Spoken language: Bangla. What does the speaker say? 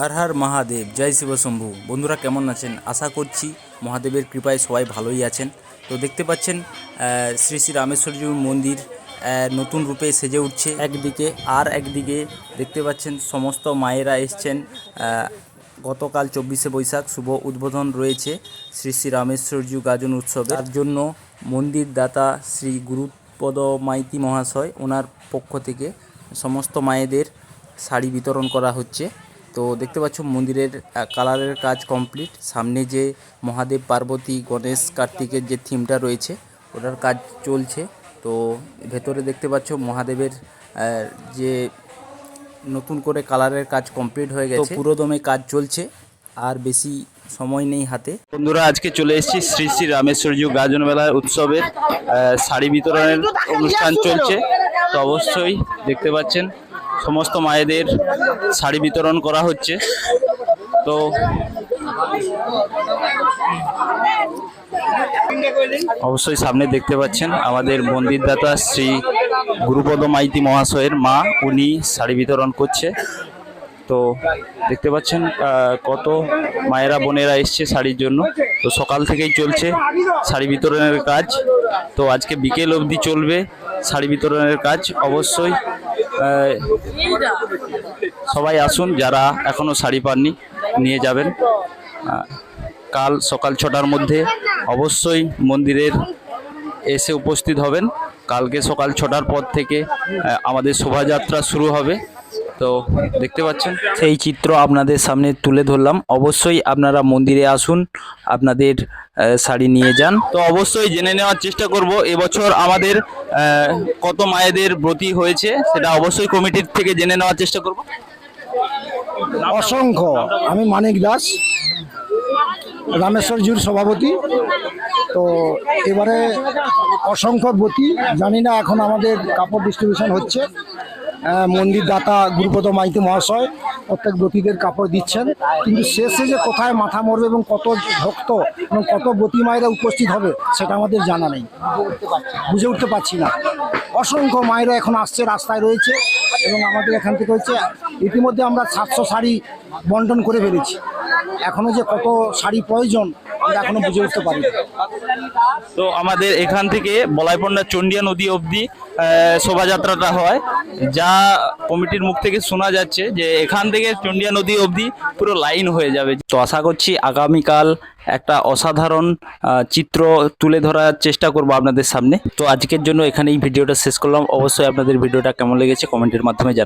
হর হর মহাদেব, জয় শিবশম্ভু বন্ধুরা কেমন আছেন? আশা করছি মহাদেবের কৃপায় সবাই ভালোই আছেন। তো দেখতে পাচ্ছেন শ্রী শ্রী রামেশ্বরজির মন্দির নতুন রূপে সেজে উঠছে একদিকে। আর একদিকে দেখতে পাচ্ছেন, সমস্ত মায়েরা এসছেন। গতকাল চব্বিশে বৈশাখ শুভ উদ্বোধন রয়েছে শ্রী শ্রী রামেশ্বরজু গাজন উৎসবে। তার জন্য মন্দির দাতা শ্রী গুরুপদ মাইতি মহাশয়, ওনার পক্ষ থেকে সমস্ত মায়েদের শাড়ি বিতরণ করা হচ্ছে। তো দেখতে পাচ্ছ মন্দিরের আহ, কালারের কাজ কমপ্লিট সামনে যে মহাদেব পার্বতী গণেশ কার্তিকের যে থিমটা রয়েছে ওটার কাজ চলছে। তো ভেতরে দেখতে পাচ্ছ মহাদেবের আহ, যে নতুন করে কালারের কাজ কমপ্লিট হয়ে গেছে। পুরো দমে কাজ চলছে আর বেশি সময় নেই হাতে। বন্ধুরা আজকে চলে এসেছি শ্রী শ্রী রামেশ্বরজি গাজন মেলা উৎসবের আহ, শাড়ি বিতরণের অনুষ্ঠান চলছে। তো অবশ্যই দেখতে পাচ্ছেন সমস্ত মায়েদের শাড়ি বিতরণ করা হচ্ছে। তো অবশ্যই সামনে দেখতে পাচ্ছেন আমাদের মন্দিরদাতা শ্রী গুরুপদ মাইতি মহাশয়ের মা, উনি শাড়ি বিতরণ করছে। তো দেখতে পাচ্ছেন কত মায়েরা, বোনেরা এসছে শাড়ির জন্য। তো সকাল থেকেই চলছে শাড়ি বিতরণের কাজ। তো আজকে বিকেল অবধি চলবে শাড়ি বিতরণের কাজ। অবশ্যই সবাই আসুন, যারা এখনও শাড়ি পাননি, নিয়ে যাবেন। কাল সকাল ছটার মধ্যে অবশ্যই মন্দিরের এসে উপস্থিত হবেন। কালকে সকাল ছটার পর থেকে আমাদের শোভাযাত্রা শুরু হবে। তো দেখতে পাচ্ছেন, সেই চিত্র আপনাদের সামনে তুলে ধরলাম। অবশ্যই আপনারা মন্দিরে আসুন, আপনাদের শাড়ি নিয়ে যান। তো অবশ্যই জেনে নেওয়ার চেষ্টা করব, এবছর আমাদের কত মায়েদের ব্রতী হয়েছে, সেটা অবশ্যই কমিটির থেকে জেনে নেওয়ার চেষ্টা করব। অসংখ্য। আমি মানিক দাস রামেশ্বরজির সভাপতি। তো এবারে অসংখ্য বতী জানি না এখন আমাদের কাপড় ডিস্ট্রিবিউশন হচ্ছে। মন্দির দাতা গুরুপদ মাইতি মহাশয় প্রত্যেক ব্রতীদের কাপড় দিচ্ছেন। কিন্তু শেষে যে কোথায় মাথা মরবে এবং কত ভক্ত এবং কত ব্রতী মায়েরা উপস্থিত হবে, সেটা আমাদের জানা নেই। বুঝে উঠতে পারছি না। অসংখ্য মায়েরা এখন আসছে, রাস্তায় রয়েছে এবং আমাদের এখান থেকে হচ্ছে ইতিমধ্যে আমরা সাতশো শাড়ি বন্টন করে ফেলেছি। এখনও যে কত শাড়ি প্রয়োজন আমরা এখনও বুঝে উঠতে পারি তো আমাদের এখান থেকে বলাইপন্ডা চন্ডিয়া নদী অবধি শোভাযাত্রাটা হয়। যা কমিটির মুখ থেকে শোনা যাচ্ছে যে এখান থেকে চন্ডিয়া নদী অবধি পুরো লাইন হয়ে যাবে। তো আশা করছি আগামীকাল একটা অসাধারণ চিত্র তুলে ধরার চেষ্টা করব আপনাদের সামনে। তো আজকের জন্য এখানেই ভিডিওটা শেষ করলাম। অবশ্যই আপনাদের ভিডিওটা কেমন লেগেছে কমেন্টের মাধ্যমে জানান।